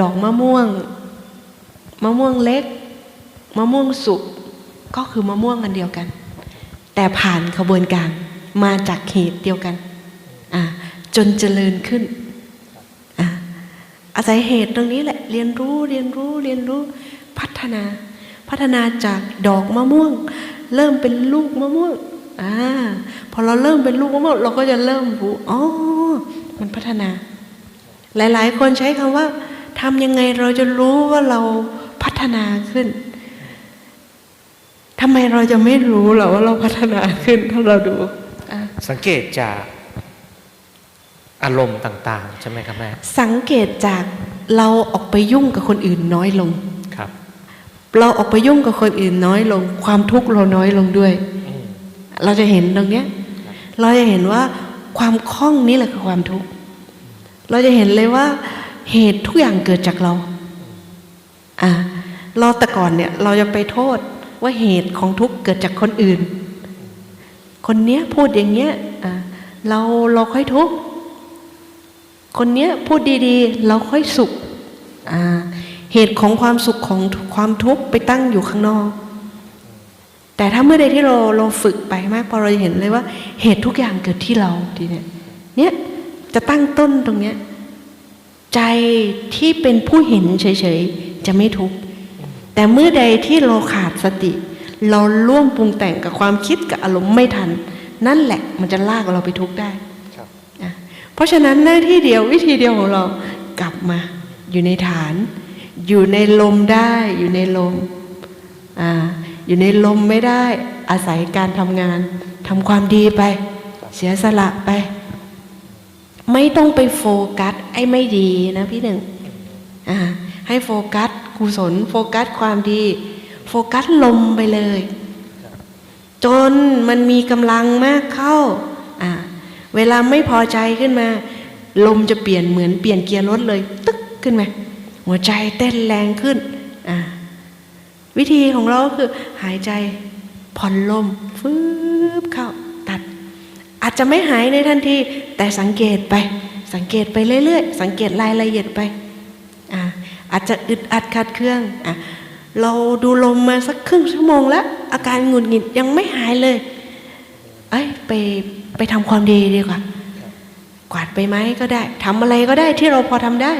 ดอกมะม่วง มะม่วงเล็ก มะม่วงสุกก็คือมะม่วงกันเดียวกัน แต่ผ่านขบวนการมาจากเหตุเดียวกันจนเจริญขึ้นอาอาศัยเหตุตรงนี้แหละ เรียนรู้เรียนรู้เรียนรู้พัฒนา พัฒนาจากดอกมะม่วง เริ่มเป็นลูกมะม่วงอ่าพอเราเริ่มเป็นลูกมะม่วงเราก็จะเริ่มรู้อ๋อมันพัฒนา หลาย ๆ คนใช้คำว่า ทำยังไงเราจะรู้ว่าเราพัฒนาขึ้นทำไมเราจะไม่รู้หรอว่าเราพัฒนาขึ้นถ้าเราดูอะสังเกตจากอารมณ์ต่าง ๆ ใช่ไหมครับแม่สังเกตจากเราออกไปยุ่งกับคนอื่นน้อยลงครับ เราออกไปยุ่งกับคนอื่นน้อยลง ความทุกข์เราน้อยลงด้วยอืมเราจะเห็นตรงเนี้ย เราจะเห็นว่าความคล่องนี่แหละคือความทุกข์เราจะเห็นเลยว่า เหตุทุกอย่างเกิดจากเรา อ่าเราแต่ก่อนเนี่ย เราจะไปโทษว่าเหตุของทุกข์เกิดจากคนอื่น คนเนี้ยพูดอย่างเงี้ยอ่าเราเราค่อยทุกข์ คนเนี้ยพูดดีๆ เราค่อยสุขอ่าเหตุของความสุขของความทุกข์ไปตั้งอยู่ข้างนอก แต่ถ้าเมื่อใดที่เราเราฝึกไปมากพอเราจะเห็นเลยว่า เหตุทุกอย่างเกิดที่เราทีเนี้ยเนี่ยจะตั้งต้นตรงเนี้ย ใจที่เป็นผู้เห็นเฉยๆ จะไม่ทุกข์แต่เมื่อใดที่เราขาดสติ เราร่วมปรุงแต่งกับความคิดกับอารมณ์ไม่ทัน นั่นแหละมันจะลากเราไปทุกข์ได้ครับอะเพราะฉะนั้นหน้าที่เดียววิธีเดียวของเรากลับมา อยู่ในฐาน อยู่ในลมได้อยู่ในลมอ่าอยู่ในลมไม่ได้อาศัยการทำงานทำความดีไป เสียสละไป ไม่ต้องไปโฟกัสไอ้ไม่ดีนะพี่หนึ่งอ่าให้โฟกัสกุศล โฟกัสความดี โฟกัสลมไปเลย จนมันมีกำลังมากเข้าอ่าเวลาไม่พอใจขึ้นมา ลมจะเปลี่ยนเหมือนเปลี่ยนเกียร์รถเลย ตึ๊กขึ้นมาหัวใจเต้นแรงขึ้นอ่าวิธีของเราก็คือหายใจผ่อนลมฟืบเข้าตัด อาจจะไม่หายในทันที แต่สังเกตไป สังเกตไปเรื่อยๆ สังเกตรายละเอียดไปอ่าอาจจะอึดอัดขัดเครื่องอะเราดูลมมาสักครึ่งชั่วโมงแล้ว อาการหงุดหงิดยังไม่หายเลยเอ้ยไปไปทำความดีดีกว่า กวาดใบไหมก็ได้ทำอะไรก็ได้ที่เราพอทำได้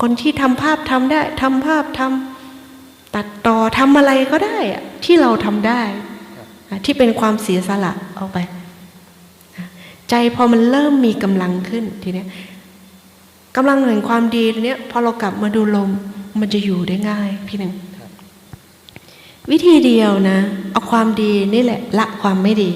คนที่ทำภาพทำได้ทำภาพทำตัดต่อทำอะไรก็ได้ที่เราทำได้ ที่เป็นความเสียสละเอาไป ใจพอมันเริ่มมีกำลังขึ้นทีเนี้ยกำลังแห่งความดีทีเนี้ยพอเรากลับมาดูลมมันจะอยู่ได้ง่ายพี่หนึ่งวิธีเดียวนะ เอาความดีนี่แหละละความไม่ดี